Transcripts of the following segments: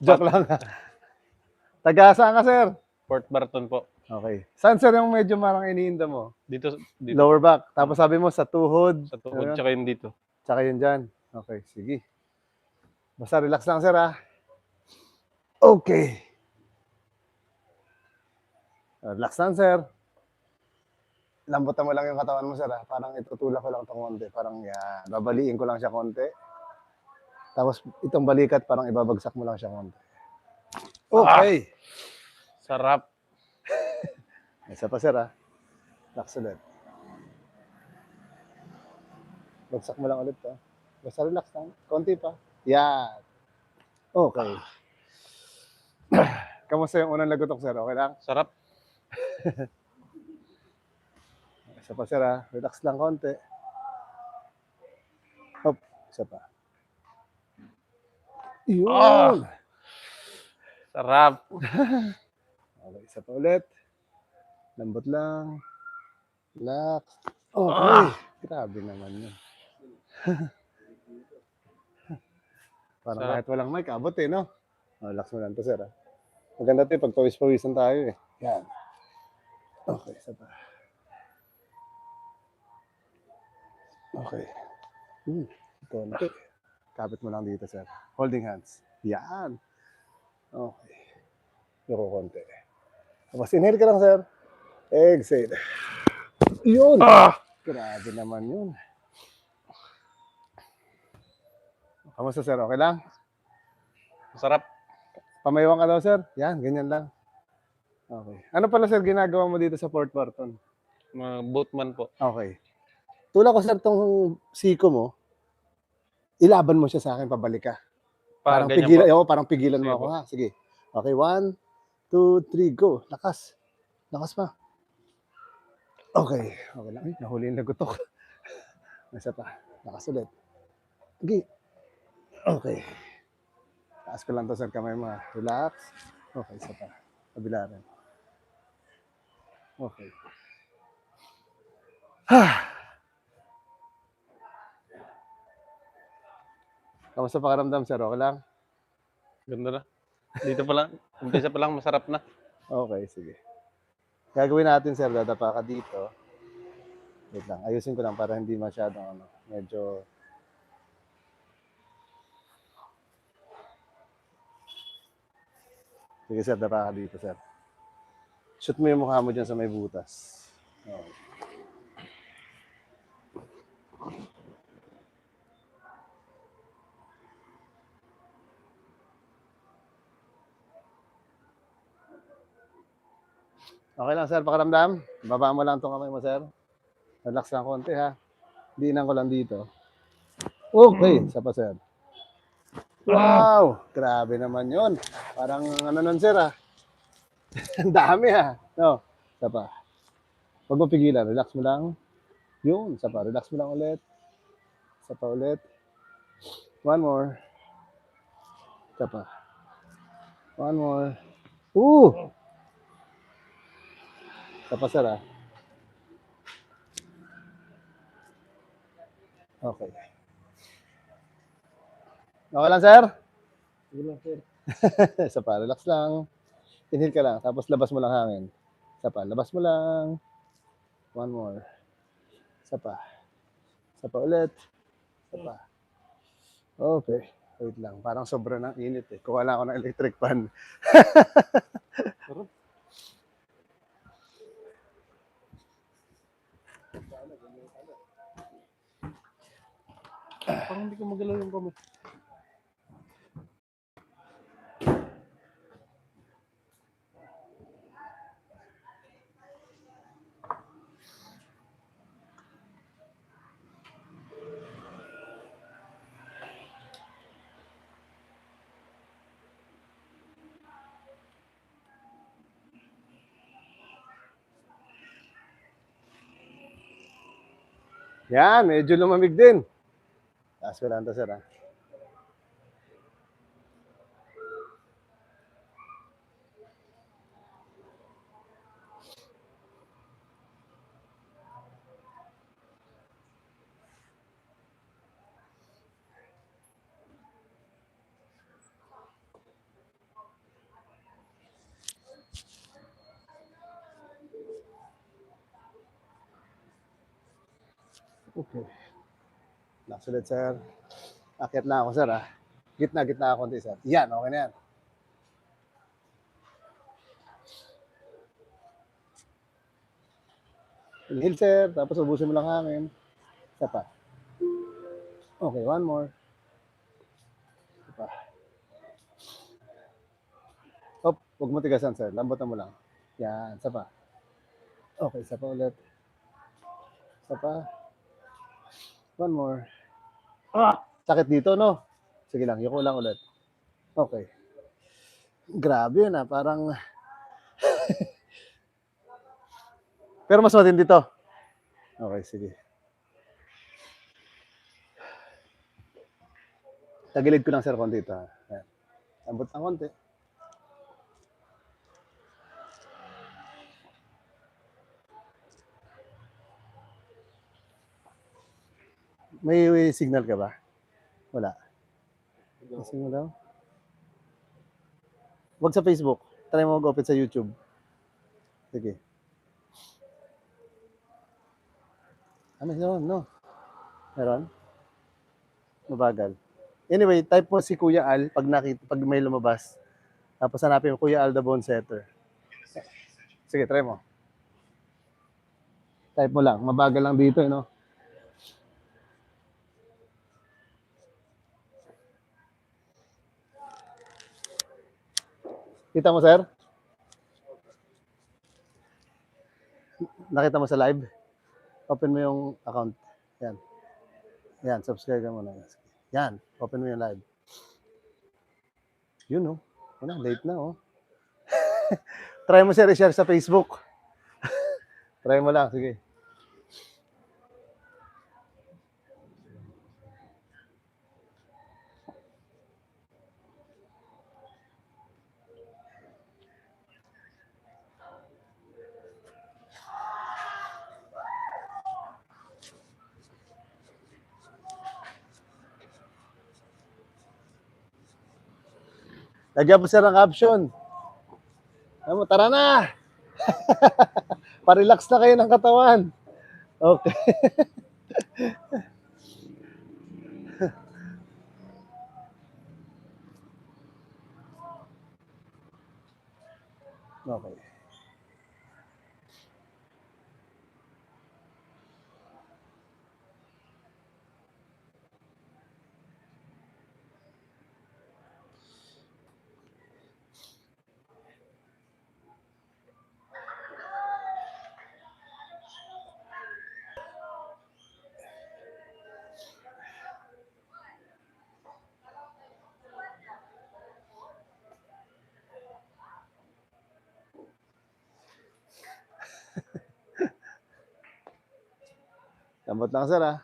Joke lang. Taga saan ka, sir? Port Barton po. Okay. Saan, sir, yung medyo marang iniinda mo? Dito, dito Lower back. Tapos sabi mo sa tuhod. sa tuhod, Ayun. tsaka yung dito. Tsaka yun dyan. Okay, sige. Basta relax lang, sir, ha? Okay. Relax lang, sir. Lambutan mo lang yung katawan mo, sir, ha? Parang itutulak ko lang itong konti. Parang yan. Babaliin ko lang siya konti. Tapos itong balikat, parang ibabagsak mo lang siya konti. Okay. Sarap. Isa pa, sir, ha? Relax ulit. Bagsak mo lang ulit, ha? Basta relax lang. Konti pa. Yan. Okay. Kamusta yung unang lagotok, sir? Okay lang? Sarap. Isa pa, sir, ha? Relax lang konti. Hop. Isa pa. Yun. Ah! Sarap. Okay, isa pa ulit. Lambot lang. Relax. Okay. Grabe naman yun. Parang Sarap. kahit walang mic, abot eh, no? Oh, relax mo lang to, sir. ah. Maganda to, eh, pag pawis-pawisan tayo eh. Yan. Okay, isa pa. Okay. Hmm. Konti. Kapit mo lang dito, sir. Holding hands. Yan. Okay. Yoko konti. Tapos inhale ka lang, sir. Exhale. Yun. Ah! Grabe naman yun. Kamusta, sir? Okay lang? Sarap. Pamayawang ka daw, sir? Yan, ganyan lang. Okay. Ano pala, sir, ginagawa mo dito sa Port Barton? Mga boatman po. Okay. Tula ko, sir, tong siko mo, ilaban mo siya sa akin, pabalik ka. Pa, Parang pigilan, oo, parang pigilan mo Sige ako, ha? Sige. Okay, one, two, three, go. Lakas. Lakas pa. Okay. Okay lang. Ay, nahuli yung lagotok. Isa pa. Lakas ulit. Okay. Okay. Taas ko lang to, sir, kamay mo. Relax. Okay, isa pa. Kabila rin. Okay. Kamusta pakiramdam, sir? Okay lang? Ganda na. Dito pa lang. Umpisa pa lang masarap na. Okay, sige. Gagawin natin, sir, dadapa ka dito. Wait lang, ayusin ko lang para hindi masyadong, ano, medyo... Sige, sir, dapa ka dito, sir. Shoot mo yung mukha mo dyan sa may butas. Okay. Okay lang, sir, pakiramdam. Baba mo lang itong kamay mo, sir. Relax lang konti, ha. Diinan ko lang dito. Okay, isa pa, sir. Wow! Grabe naman yon. Parang ano nun, sir, ha. Ang dami, ha. No, isa pa. Huwag mo pigilan. Relax mo lang. Yun, isa pa. Relax mo lang ulit. Isa pa ulit. One more. Isa pa. One more. Ooh! Isa pa, sir, ah. Okay. Okay lang, sir? Sige lang, sir. Isa pa, relax lang. Inhale ka lang, tapos labas mo lang hangin. Isa pa, labas mo lang. One more. Isa pa. Isa pa ulit. Isa pa. Okay. Wait lang, parang sobra ng init eh. Kuha lang ako ng electric fan. Parang hindi ko magalaw yung kamay. Yan, medyo lumamig din. Taas ko lang to, sir. ah. Okay. Relax ulit, sir. Akit na ako, sir, ah. Gitna, gitna ako konti, sir. Yan, okay na yan. Inhale, sir. Tapos ubusin mo lang hangin. Isa pa. Okay, one more. Isa pa. Hop, huwag mo tigasan, sir. Lambutan mo lang. Yan, isa pa. Okay, isa pa ulit. Isa pa. One more. Ah! Sakit dito, no? Sige lang, yuko lang ulit. Okay. Grabe yun ah, parang... Pero mas matindi to. Okay, sige. Tagilid ko lang sir konti ito. ha. Ayan. Lambot ng konti. May, may signal ka ba? Wala. May signal daw? Huwag sa Facebook. Try mo mag-open sa YouTube. Sige. Ano yun? No. Meron? Mabagal. Anyway, type mo si Kuya Al pag nakita, pag may lumabas. Tapos hanapin mo Kuya Al the Bone Setter. Sige, try mo. Type mo lang. Mabagal lang dito, eh, no? Kita mo, sir? Nakita mo sa live? Open mo yung account. Yan. Yan, subscribe ka muna. Yan, open mo yung live. Yun, oh. Wala, late na, oh. Try mo siya i-share sa Facebook. Try mo lang, sige. Lagyan mo sir ng caption. Alam tara na! Pa-relax na kayo ng katawan. Okay. okay. Lambot lang sir ah.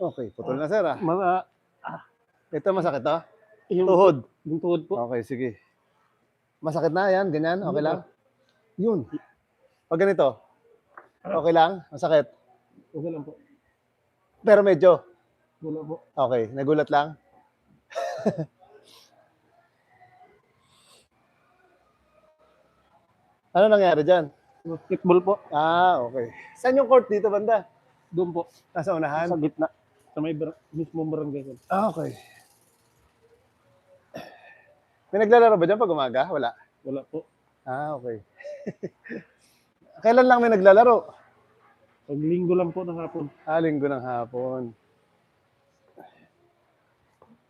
Okay, putol na sir ah. Mga, Ito masakit to? yung Tuhod. Yung tuhod po. Okay, sige. Masakit na yan, ganyan, okay lang? Yun. Pag ganito, okay lang? Masakit? Okay lang po. Pero medyo, Wala po. okay, nagulat lang? ano nangyari dyan? Basketball po. Ah, okay. Saan yung court dito, banda? Doon po. Nasa unahan? Sa gitna. Sa may bar- mismo barangay ko. Ah, okay. May naglalaro ba dyan pag umaga? Wala. Wala po. Ah, okay. Kailan lang may naglalaro? Pag linggo lang po ng hapon. Ah, linggo ng hapon.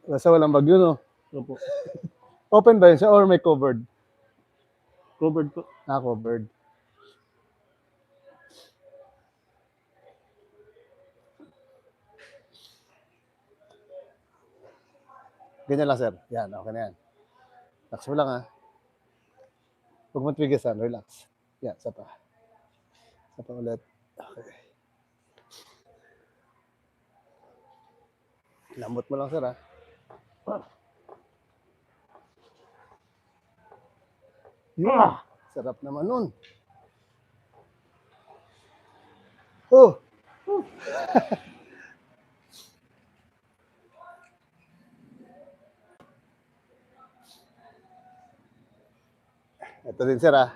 Basta walang bagyo, no? Opo. Open ba yun siya or may covered? Covered po. Ah, covered. Ganyan lang, sir. Yan, okay na yan. Relax mo lang, ha. Huwag mo relax. Yan, isa pa. Isa pa ulit. Okay. Lambot mo lang, sir, ha. Yun. Sarap naman nun. Oh! Ito din, sir, ah.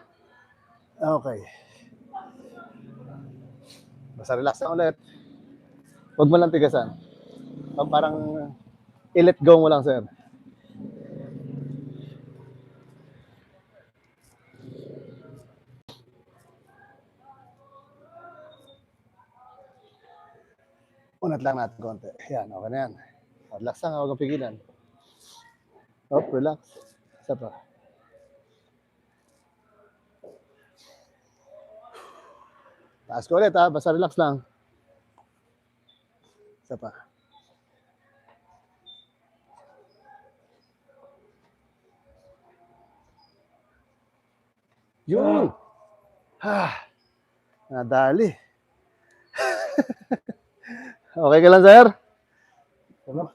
Okay. Basta relax lang ulit. Huwag mo lang tigasan. Pa- Parang i-let go mo lang, sir. Unat lang natin konti. Yan, okay na yan. Relax lang, huwag kang pigilan. Oh, relax. Isa pa. Taas ko ulit ha, basta relax lang. Isa pa. Yun! Ha! Nadali. okay ka lang, sir? Ano?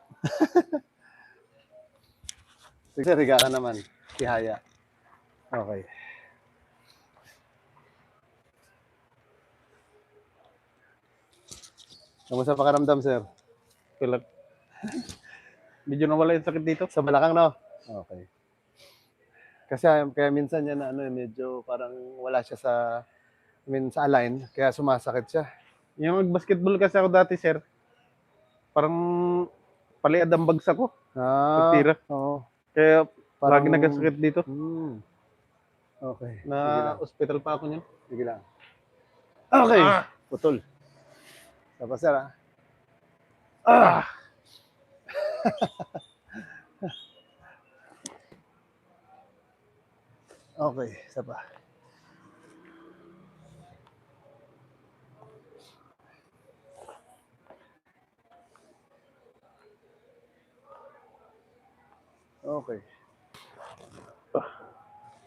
Sige, sir, higa ka naman. Tihaya. Okay. Kamusta pakiramdam, sir? Kailan? Medyo nawala yung sakit dito. Sa balakang, no? Okay. Kasi ah, kaya minsan yan na ano, eh, medyo parang wala siya sa I mean, sa align, kaya sumasakit siya. Yung nag-basketball kasi ako dati, sir. Parang paliad ang bagsak ko. Ah, Pagtira. Oo. Kaya Parang- lagi nagkasakit dito. Hmm. Okay. Na hospital pa ako niyan. Sige lang. Okay. Ah! Putol. Tapos sir, ah. Ah! Okay, isa pa. Okay.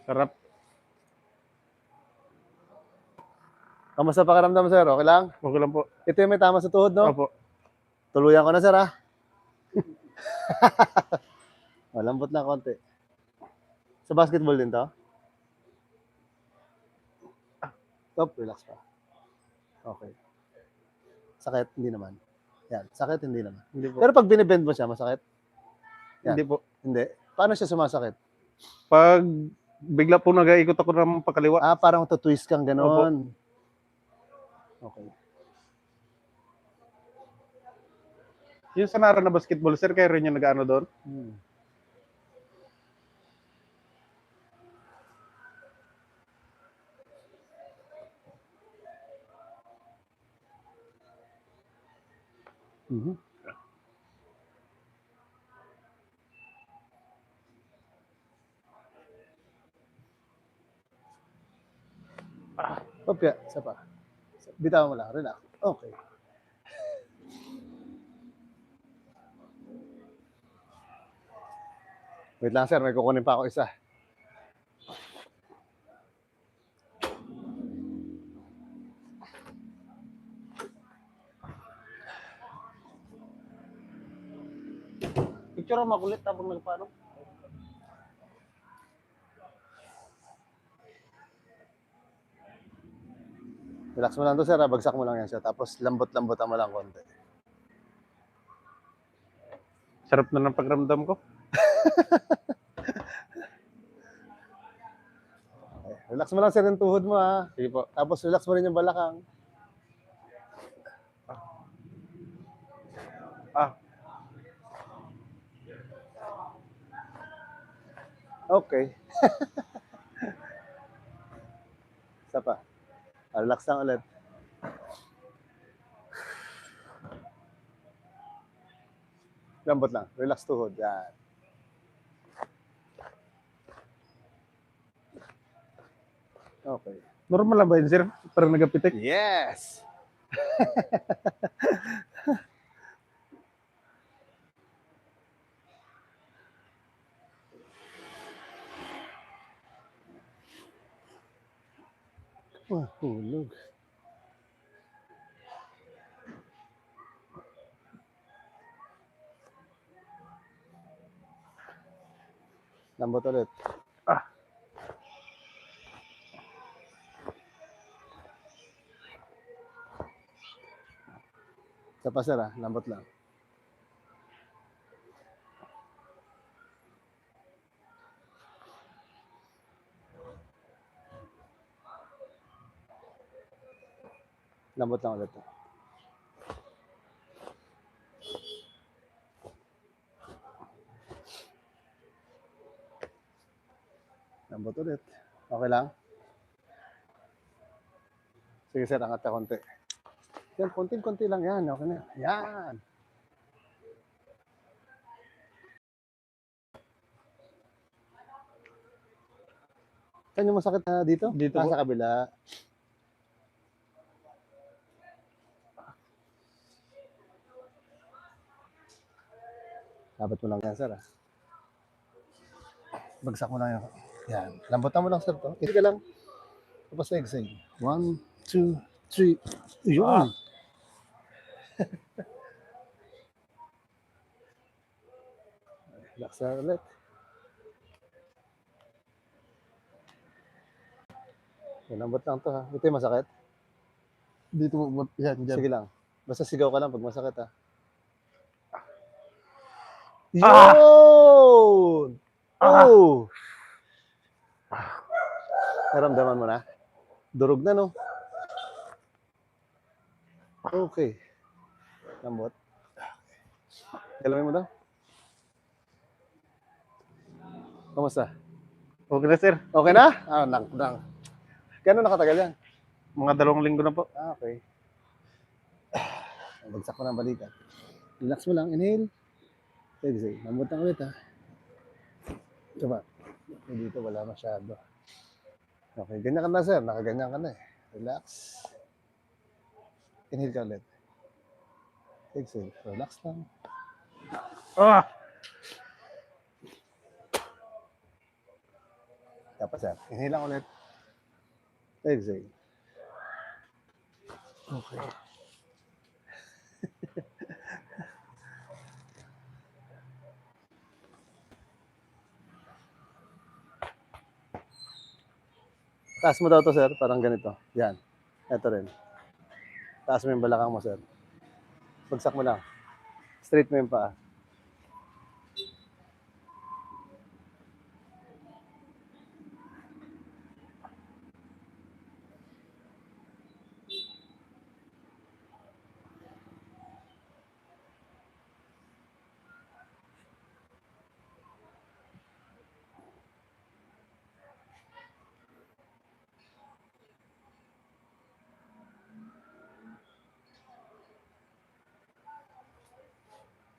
Sarap. Kamusta pakiramdam, sir? Okay lang? Okay lang po. Ito yung may tama sa tuhod, no? Opo. Tuluyan ko na, sir, ah. Malambot na konti. Sa basketball din to? Stop, relax pa. Okay. Sakit? Hindi naman. Yan, sakit? Hindi naman. Hindi po. Pero pag binibend mo siya, masakit? Yan. Hindi po. Hindi. Paano siya sumasakit? Pag bigla po nag-iikot ako ng pakaliwa. Ah, parang to-twist kang ganon. Okay. Yung sa Nara na basketball, sir, kayo rin yung nag-ano doon? Hmm. Mhm. Ah, Opya, isa pa. Bitaw mo lang, relax. Okay. Wait lang sir, may kukunin pa ako isa. Picture mo makulit tapos nagpaano? Relax mo lang to sir, ah. bagsak mo lang yan siya. Tapos lambot-lambot mo lang konti. Sarap na ng pagramdam ko. Okay. Relax mo lang sir yung tuhod mo ha. Sige po. Tapos relax mo rin yung balakang. Ah, Okay. Isa pa. Relax lang ulit. Lambot lang. Relax tuhod. Yan. Okay. normal lang ba yun, sir? Parang nagapitik. Yes! Wah, hulog. Lambot ulit. Ah. Sa pa sir ah, lambot lang. Lambot lang ulit. Lambot ulit. Okay lang? Sige sir, angat ka konti. Yan, konti-konti lang yan. Okay na. Yan. Saan yung masakit na dito? Dito. Ah, sa kabila. Dapat mo lang yan, sir. Ah. Bagsak mo lang yan. Yan. Lambutan mo lang, sir, to. Hindi ka lang. Tapos na exhale. One, two, three. Yun. Relax na ulit. Lambot lang to ha. Ito yung masakit. Dito mo, yan, dyan. Sige lang. Basta sigaw ka lang pag masakit ha. Ah! Yun! Ah! Oh! Naramdaman mo na? Durog na, no? Okay. Lambot. Galawin mo daw. Kamusta? Okay na, sir. Okay na? Ah, nang, nang. Gano'n nakatagal yan? Mga dalawang linggo na po. Ah, okay. Bagsak ko ng balikat. Relax mo lang. Inhale. Exhale. Lambot lang ulit ha. Diba? Dito wala masyado. Okay. Ganyan ka na sir. Nakaganyan ka na eh. Relax. Inhale ka ulit. Exhale. Relax lang. Ah! Dapat sir. Inhale lang ulit. Exhale. Okay. Taas mo daw to, sir. Parang ganito. Yan. Ito rin. Taas mo yung balakang mo, sir. Bagsak mo lang. Straight mo yung paa.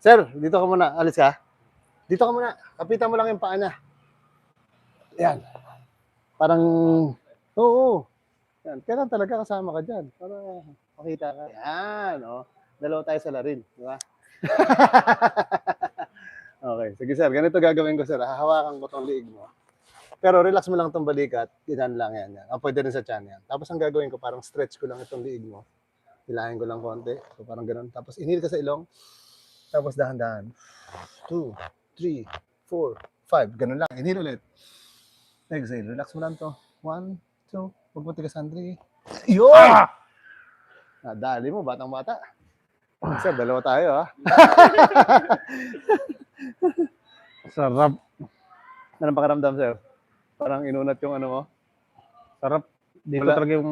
Sir, dito ka muna. Alis ka. Dito ka muna. Kapitan mo lang yung paa niya. Yan. Parang, oo. Yan. Kailan talaga kasama ka dyan? Para makita ka. Yan, oh. Dalawa tayo sa larin. Di ba? okay. Sige, sir. Ganito gagawin ko, sir. Hahawakan ko tong liig mo. Pero relax mo lang tong balikat. Ilan lang yan. yan. Ah, pwede rin sa chan yan. Tapos ang gagawin ko, parang stretch ko lang itong liig mo. Hilahin ko lang konti. So, parang ganun. Tapos inhale ka sa ilong. Tapos dahan-dahan. Two, three, four, five. Ganun lang. Inhale ulit. Exhale. Relax mo lang to. One, two. Huwag mo tigasan. Three. Yun! Ah! Ah, dali mo, batang bata. Sir, dalawa tayo ha. Sarap. Anong pakiramdam, sir? Parang inunat yung ano mo. Sarap. Dito Wala. talaga yung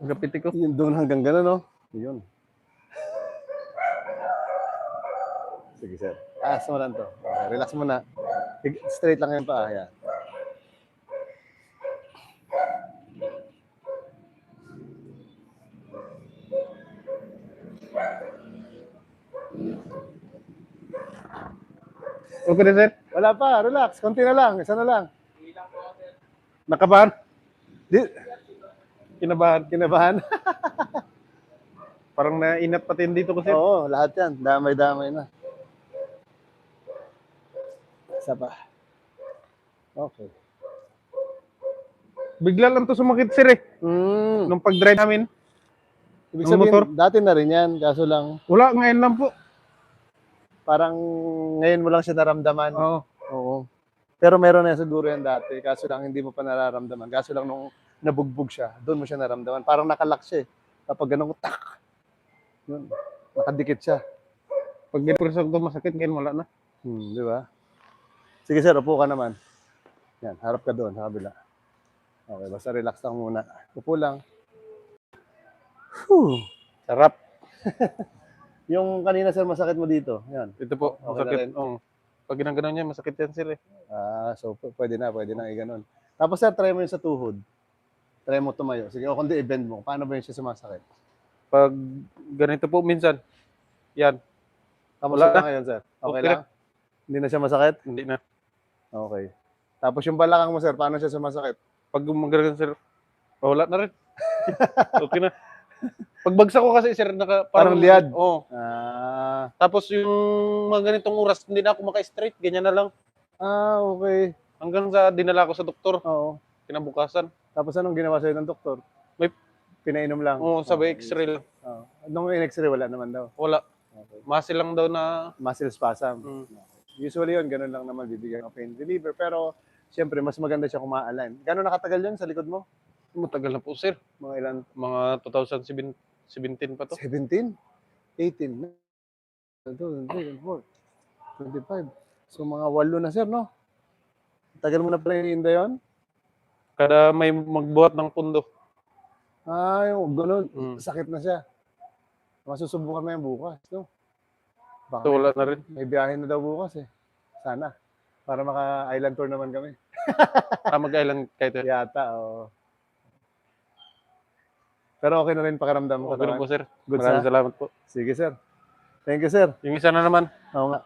gapiti ko. Yung doon hanggang gano'n, no? Yun. Sige, sir. Ah, mo lang to. Okay, relax muna. Ig- Straight lang yung paa. Yan. Okay na, sir. Wala pa. Relax. Konti na lang. Isa na lang. Nakabahan. Di, Kinabahan. kinabahan? Parang nainat pati dito ko, sir. Oo, lahat yan. Damay-damay na. Isa pa. Okay. Bigla lang to sumakit, sir, eh. Mm. Nung pag-drive namin. Ibig sabihin, motor? dati na rin yan. Kaso lang, Wala, ngayon lang po. parang ngayon mo lang siya naramdaman. Oo. Oo. Pero meron na siguro yan dati. Kaso lang hindi mo pa nararamdaman. Kaso lang nung nabugbog siya, doon mo siya naramdaman. Parang nakalak siya eh. Kapag ganun, tak! Yun. Nakadikit siya. Pag ginpresok to masakit, ngayon wala na. Hmm, di ba? Sige sir, upo ka naman. Yan, harap ka doon sa kabila. Okay, basta relax lang muna. Upo lang. Whew. Sarap. Yung kanina sir, masakit mo dito. Yan. Ito po, Okay na masakit. Oo. Pag ginagano niya, masakit yan, sir, eh. Ah, so pwede na, pwede na i-ganon. Tapos sir, try mo yun sa tuhod. Try mo tumayo. Sige, o kundi i-bend mo. Paano ba yun siya sumasakit? Pag ganito po minsan, yan, Kamusta na ngayon, sir? Okay, Okay lang? Hindi na siya masakit? hindi na. Okay. Tapos yung balakang mo, sir, paano siya sumasakit? Pag gumagano sir, oh, wala na rin. okay na. Pagbagsak ko kasi sir, naka, Parang liad. Oo. Ah, Tapos yung mga ganitong oras, hindi na ako maka-straight. Ganyan na lang. ah, okay. Hanggang sa dinala ko sa doktor, Oo. kinabukasan. Tapos anong ginawa sa'yo ng doktor? May- Pinainom lang? Oo, sabi Okay. x-ray lang. Oo. Nung in-x-ray, wala naman daw. Wala. Okay. Muscle lang daw na, Muscle spasm. mm, Usually yun, ganun lang naman bibigyan ng pain reliever. Pero, siyempre, mas maganda siya kung ma-align. Gano'n nakatagal yun sa likod mo? matagal na po sir. Mga ilan? Mga 2017 pa to. 17? 18? 2, 3, 4, 25. So, mga walo na, sir, no? Tagal mo na pala iniinda yun? Kada may magbuhat ng pundo. Ah, yung ganun. Mm. Sakit na siya. Masusubukan mo yan bukas, no? Baka So wala na rin. may biyahe na daw bukas, eh. Sana. Para maka-island tour naman kami. Ah, mag-island kahit Yata, oo. Pero okay na rin pakiramdam mo. Okay na po sir. Good Maraming sa? salamat po. Sige, sir. Thank you, sir. Yung isa na naman, Oo nga.